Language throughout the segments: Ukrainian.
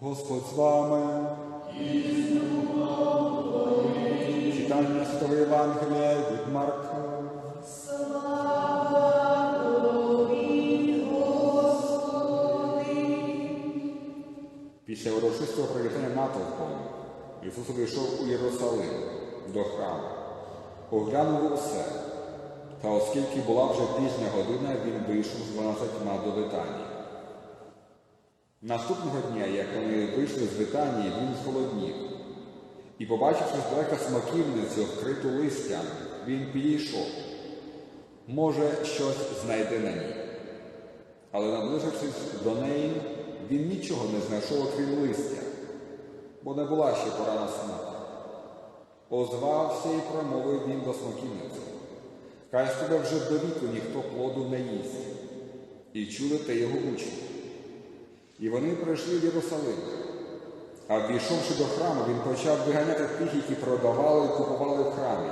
Господь з вами. Читання Святого Євангелія від Марка. Після урочистого привітання натовпом Ісус увійшов у Єрусалим до храму, оглянув усе. Та оскільки була вже пізня година, він вийшов з дванадцятьма до Витанії. Наступного дня, як вони вийшли з Витанії, він зголоднів. І, побачивши здалека смоківницю, вкриту листям, він підійшов. Може, щось знайде на ній. Але наближившись до неї, він нічого не знайшов, окрім листя, бо не була ще пора на смак. Озвався і промовив він до смоківниці. Хай з тебе вже до віку ніхто плоду не їсть. І чули те його учні. І вони прийшли в Єрусалим. А ввійшовши до храму, він почав виганяти тих, які продавали і купували в храмі,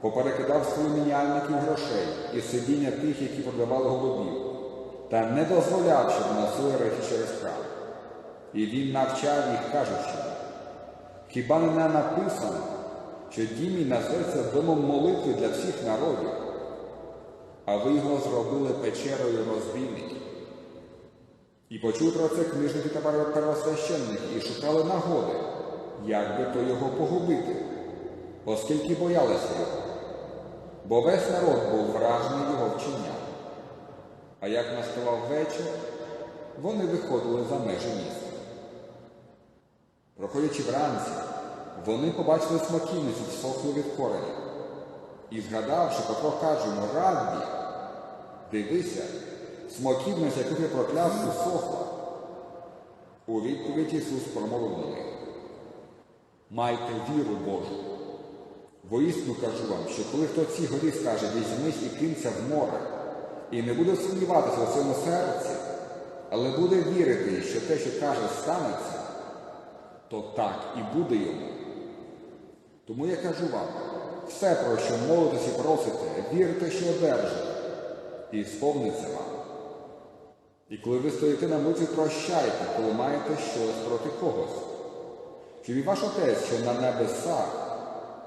поперекидав свої міняльників грошей і сидіння тих, які продавали голубів, та не дозволяв, щоб носили речі через храм. І він навчав їх, кажучи, хіба не написано, що дім мій назветься домом молитви для всіх народів, а ви його зробили печерою розбійників. І почули про це книжники та первосвященники і шукали нагоди, як би то його погубити, оскільки боялися його. Бо весь народ був вражений його вченням. А як наставав вечір, вони виходили за межі міста. Проходячи вранці, вони побачили смоківницю всохлу від кореня. І, згадавши, Петро Раббі, дивися, смоківниця, яку ти прокляв. У відповідь Ісус промовив до них. Майте віру Божу. Воістину кажу вам, що коли хто цій горі скаже, візьмись і кинься в море, і не буде сумніватися у своєму серці, але буде вірити, що те, що каже, станеться, то так і буде йому. Тому я кажу вам, все, про що молитесь і просите, вірте, що одержите, і сповниться вам. І коли ви стоїте на миті, прощайте, коли маєте щось проти когось, щоб і ваш Отець, що на небесах,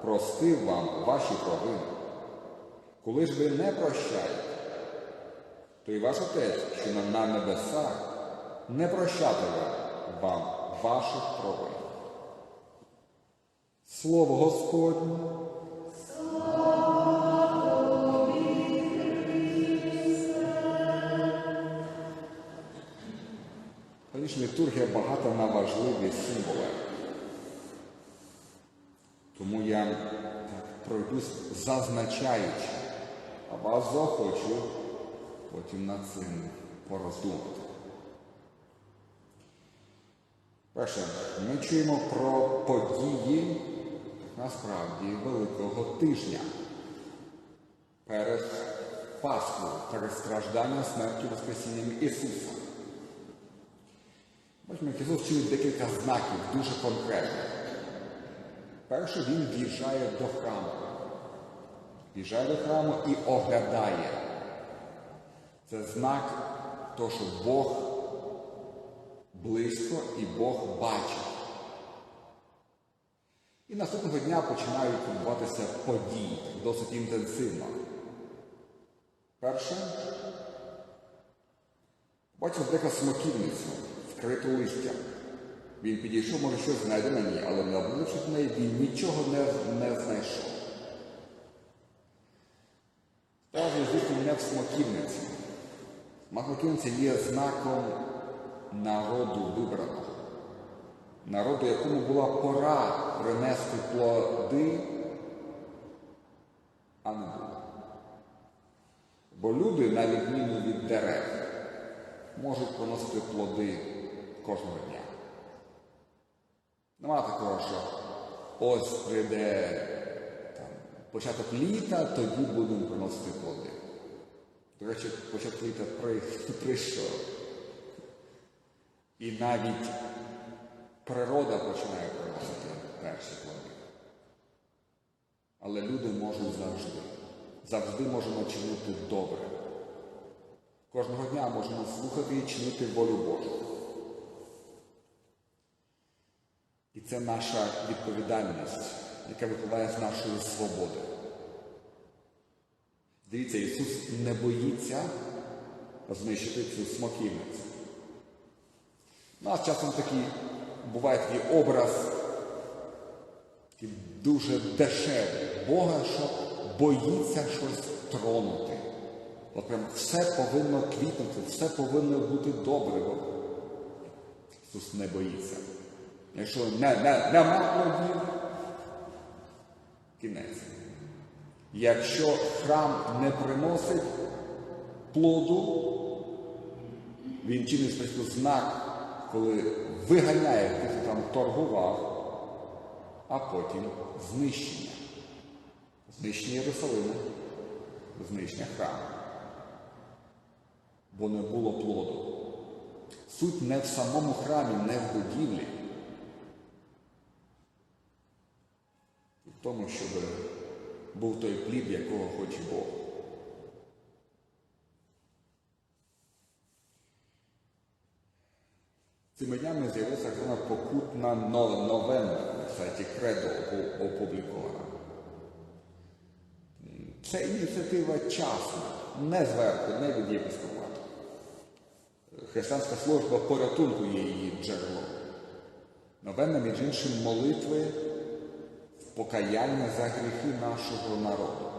простив вам ваші провини. Коли ж ви не прощаєте, то і ваш Отець, що на небесах, не прощатиме вам ваших провин. Слово Господнє. Літургія багата на важливі символи. Тому я пройдусь зазначаючи, а вас захочу потім над цим пороздумати. Перше, ми чуємо про події насправді Великого тижня перед Пасхою, перед стражданням смертю Воскресінням Ісуса. Бачимо, як Ісус декілька знаків, дуже конкретних. Перше, він в'їжджає до храму. В'їжджає до храму і оглядає. Це знак того, що Бог близько і Бог бачить. І наступного дня починають відбуватися події досить інтенсивно. Перше, бачив дека смоківницю, вкриту листям. Він підійшов, може, щось знайде на ній, але наближившись до неї, він нічого не, не знайшов. Справді, звісно, не в смоківниці. Смоківниця є знаком народу вибраного, народу, якому була пора принести плоди, а не було. Бо люди, на відміну від дерев, можуть приносити плоди кожного дня. Нема такого, що ось прийде там, початок літа, тоді будемо приносити плоди. До речі, початок літа при, прийшов. І навіть природа починає приносити перші плоди. Але люди можуть завжди. Завжди можемо чинити добре. Кожного дня можемо слухати і чинити волю Божу. Це наша відповідальність, яка випливає з нашої свободи. Дивіться, Ісус не боїться знищити цю смоківницю. У нас часом такий буває такий образ такий дуже дешевий Бога, що боїться щось тронути. От прям все повинно квітнути, все повинно бути добре. Ісус не боїться. Якщо не, не, нема плодів, кінець. Якщо храм не приносить плоду, він чинить спочатку знак, коли виганяє тих, хто там торгував, а потім знищення. Знищення Єрусалиму, знищення храму. Бо не було плоду. Суть не в самому храмі, не в будівлі. В тому, щоб був той плід, якого хоче Бог. Цими днями з'явилася звана покутна новина на сайті Кредо опублікована. Це ініціатива часна, не зверху, не від єпископату. Християнська служба порятунку є її джерелом. Новина, між іншим, молитви покаяння за гріхи нашого народу.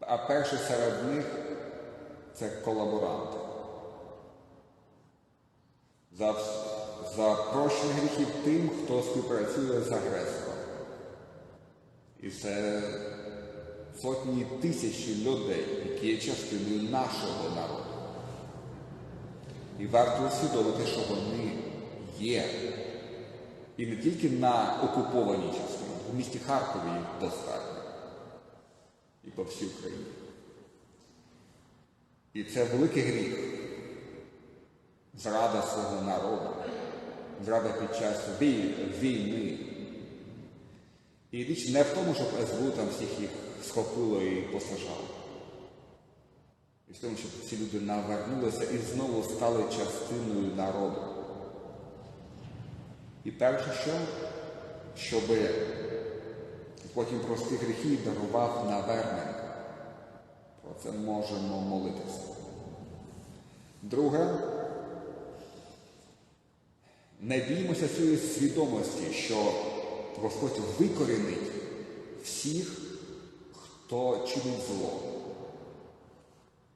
А перший серед них це колаборанти. За, за прощення гріхів тим, хто співпрацює з агресором. І це сотні тисячі людей, які є частиною нашого народу. І варто усвідомити, що вони є. І не тільки на окупованій частині, в місті Харкові їх достатньо. І по всій Україні. І це великий гріх. Зрада свого народу, зрада під час війни. І річ не в тому, щоб СБУ там всіх їх схопило і посажало. І в тому, щоб ці люди навернулися і знову стали частиною народу. І перше, що? Щоб потім прості гріхи дарував навернення. Про це можемо молитися. Друге, не біймося цієї свідомості, що Господь викорінить всіх, хто чинить зло.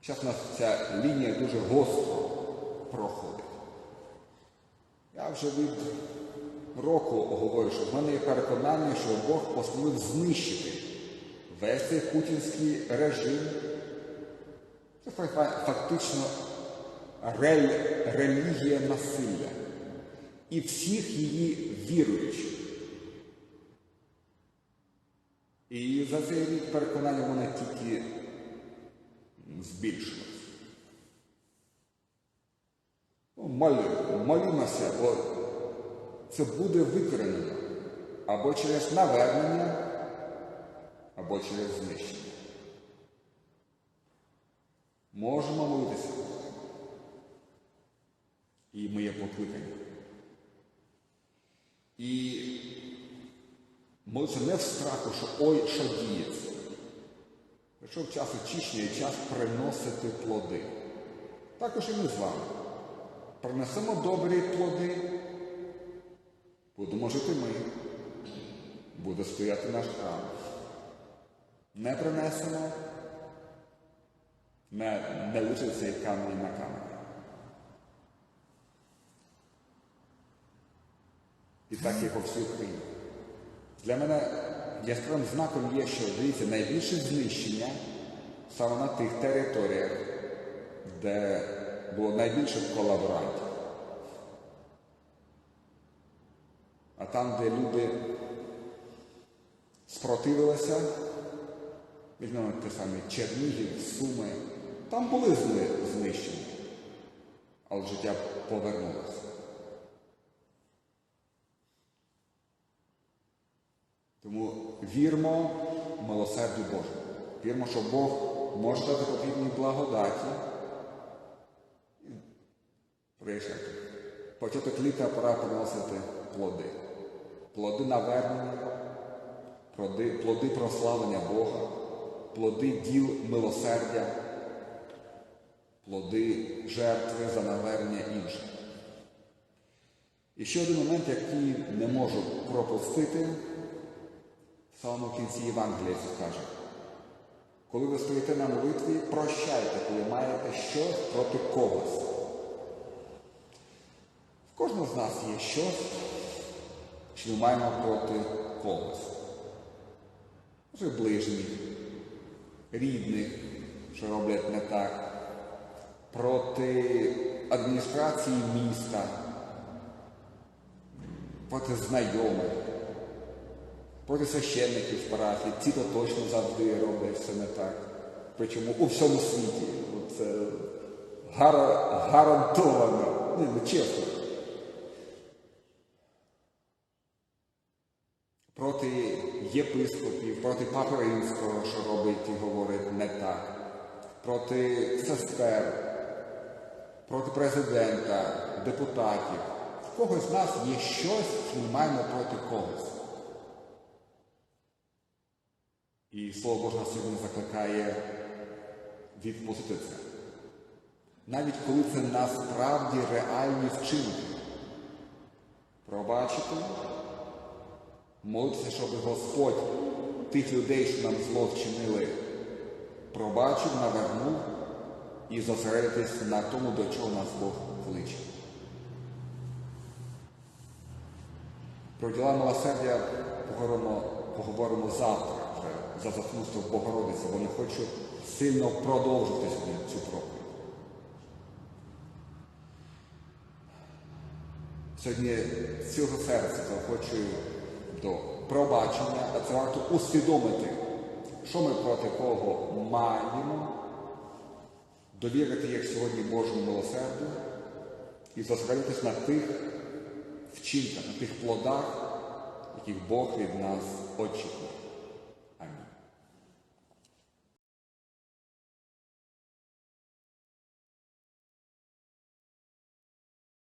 Зараз нас ця лінія дуже гостро проходить. Я вже від року говорю, що в мене є переконання, що Бог постановив знищити весь цей путінський режим. Це фактично рель- релігія насилля і всіх її віруючих. І за цей рік переконання в мене тільки збільшилось. Ну, молімося, бо це буде викоренено або через навернення, або через знищення. Можемо молитися. І ми є покликані. І молитися не в страху, що ой, що діється. Прийшов час очищення і час приносити плоди. Також і ми з вами. Принесемо добрі плоди, будемо жити ми, буде стояти наш храм. Не принесемо, не, не лишиться і камінь на камені. І так є по всій Україні. Для мене яскравим знаком є, що дивіться, найбільше знищення саме на тих територіях, де було найбільше колаборантів. Там, де люди спротивилися, візьмемо те саме Чернігів, Суми, там були зни- знищені, але життя повернулося. Тому вірмо в милосердю Божому. Вірмо, що Бог може дати потрібні благодаті. Початок літа пора приносити плоди. Плоди навернення, плоди, прославлення Бога, плоди діл милосердя, плоди жертви за навернення інших. І ще один момент, який не можу пропустити, в самому кінці Євангелія Ісус каже. Коли ви стоїте на молитві, прощайте, коли маєте щось проти когось. В кожного з нас є щось, що ми маємо проти когось. Може, ближніх, рідних, що роблять не так, проти адміністрації міста, проти знайомих, проти священників з парафії. Ці то точно завжди роблять все не так. Причому у всьому світі. Це гара- гарантовано. Ну чесно. Проти єпископів, проти папи римського, що робить і говорить не так, проти сестер, проти президента, депутатів. В когось з нас є щось, що ми маємо проти когось. І Слово Боже нас сьогодні закликає відпустити це. Навіть коли це насправді реальні вчинки. Пробачити, молитися, щоб Господь тих людей, що нам зло вчинили, пробачив, навернув і зосередитись на тому, до чого нас Бог кличе. Про діла милосердя поговоримо, поговоримо завтра вже за заступництво Богородиці, бо не хочу сильно продовжити сьогодні цю проповідь. Сьогодні з цього серця заохочую до пробачення, а це варто усвідомити, що ми проти кого маємо, довірити як сьогодні Божому милосерду і зосередитись на тих вчинках, на тих плодах, яких Бог від нас очікує.